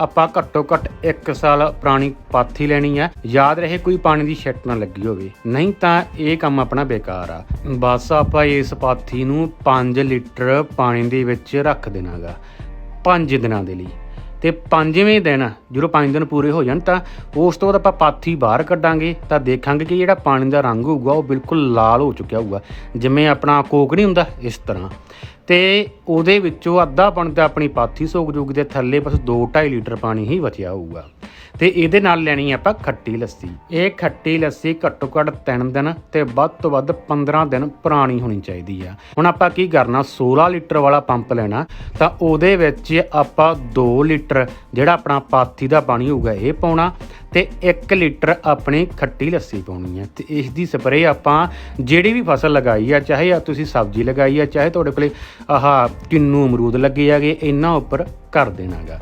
ਆਪਾਂ ਘੱਟੋ ਘੱਟ 1 ਸਾਲ ਪੁਰਾਣੀ ਪਾਥੀ ਲੈਣੀ ਆ। ਯਾਦ ਰਹੇ ਕੋਈ ਪਾਣੀ ਦੀ ਛਿੱਟ ਨਾ ਲੱਗੀ ਹੋਵੇ। ਨਹੀਂ ਤਾਂ ਇਹ ਕੰਮ ਆਪਣਾ ਬੇਕਾਰ ਆ। ਬਸ ਆਪਾਂ ਇਸ ਪਾਥੀ ਨੂੰ 5 ਲੀਟਰ ਪਾਣੀ ਦੇ ਵਿੱਚ ਰੱਖ ਦੇਣਾਗਾ। 5 ਦਿਨਾਂ ਦੇ ਲਈ। ਤੇ ਪੰਜਵੇਂ ਦਿਨ ਜਦੋਂ 5 ਦਿਨ ਪੂਰੇ ਹੋ ਜਾਣ ਤਾਂ ਉਸ ਤੋਂ ਬਾਅਦ ਆਪਾਂ ਪਾਥੀ ਬਾਹਰ ਕੱਢਾਂਗੇ ਤਾਂ ਦੇਖਾਂਗੇ ਕਿ ਜਿਹੜਾ ਪਾਣੀ ਦਾ ਰੰਗ ਹੋਊਗਾ ਉਹ ਬਿਲਕੁਲ ਲਾਲ ਹੋ ਚੁੱਕਿਆ ਹੋਊਗਾ, ਜਿਵੇਂ ਆਪਣਾ ਕੋਕ ਨਹੀਂ ਹੁੰਦਾ ਇਸ ਤਰ੍ਹਾਂ। ਤੇ ਉਹਦੇ ਵਿੱਚੋਂ ਅੱਧਾ ਪਾਣੀ ਤਾਂ ਆਪਣੀ ਪਾਥੀ ਸੋਕ ਜੂਗੀ ਤੇ ਥੱਲੇ ਬਸ 2.5 ਲੀਟਰ ਪਾਣੀ ਹੀ ਬਚਿਆ ਹੋਊਗਾ। ਤੇ ਇਹਦੇ ਨਾਲ ਲੈਣੀ ਆਪਾਂ ਖੱਟੀ ਲੱਸੀ। ਇਹ ਖੱਟੀ ਲੱਸੀ ਘੱਟੋ ਘੱਟ 3 ਦਿਨ ਤੇ ਵੱਧ ਤੋਂ ਵੱਧ 15 ਦਿਨ ਪੁਰਾਣੀ ਹੋਣੀ ਚਾਹੀਦੀ ਆ। ਹੁਣ ਆਪਾਂ ਕੀ ਕਰਨਾ 16 ਲੀਟਰ ਵਾਲਾ ਪੰਪ ਲੈਣਾ, ਤਾਂ ਉਹਦੇ ਵਿੱਚ ਆਪਾਂ 2 ਲੀਟਰ ਜਿਹੜਾ ਆਪਣਾ ਪਾਥੀ ਦਾ ਪਾਣੀ ਹੋਊਗਾ ਇਹ ਪਾਉਣਾ ਤੇ 1 ਲੀਟਰ ਆਪਣੀ ਖੱਟੀ ਲੱਸੀ ਪਾਉਣੀ ਹੈ ਤੇ ਇਸ ਦੀ ਸਪਰੇਅ ਆਪਾਂ ਜਿਹੜੀ ਵੀ ਫਸਲ ਲਗਾਈ ਆ, ਚਾਹੇ ਆ ਤੁਸੀਂ ਸਬਜ਼ੀ ਲਗਾਈ ਆ, ਚਾਹੇ ਤੁਹਾਡੇ ਕੋਲੇ ਆਹ ਕਿੰਨੂ ਅਮਰੂਦ ਲੱਗੇ ਆਗੇ ਇਹਨਾਂ ਉੱਪਰ ਕਰ ਦੇਣਾਗਾ।